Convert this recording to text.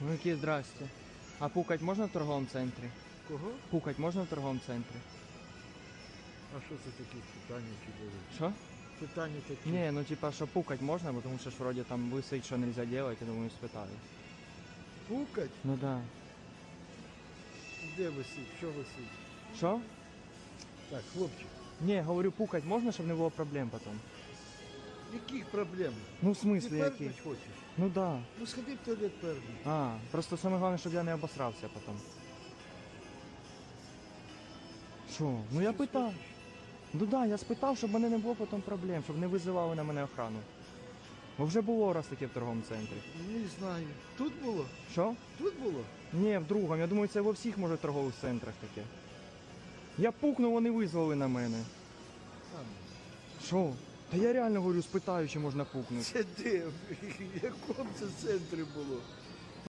Ну які здрасте. А пукать можна в торговому центрі? Кого? Пукать можна в торговому центрі? А що це такі питання чи були? Що? Питання такі. Ні, ну типа, що пукать можна, бо тому що ж вроді там висить, що нельзя делать, я думаю, спитаю. Пукать? Ну да. Де висить? Що висить? Що? Так, хлопчик, Ні, говорю, пукать можна, щоб не було проблем потім. Яких проблем? Ну в Ти які? пернуть хочеш? Ну да. Ну сходи в туалет пернуть. А, просто саме головне, щоб я не обосрався потім. Що? Ну я питав. Ну да, я спитав, щоб мене не було потім проблем, щоб не визивали на мене охрану. Бо вже було раз таке в торговому центрі. Не знаю. Тут було? Що? Тут було? Ні, в другому. Я думаю, це во всіх може торгових центрах таке. Я пукнув, вони визвали на мене. А, Що? Та я реально говорю, спитаю, чи можна пукнути. Це де? В якому це центрі було?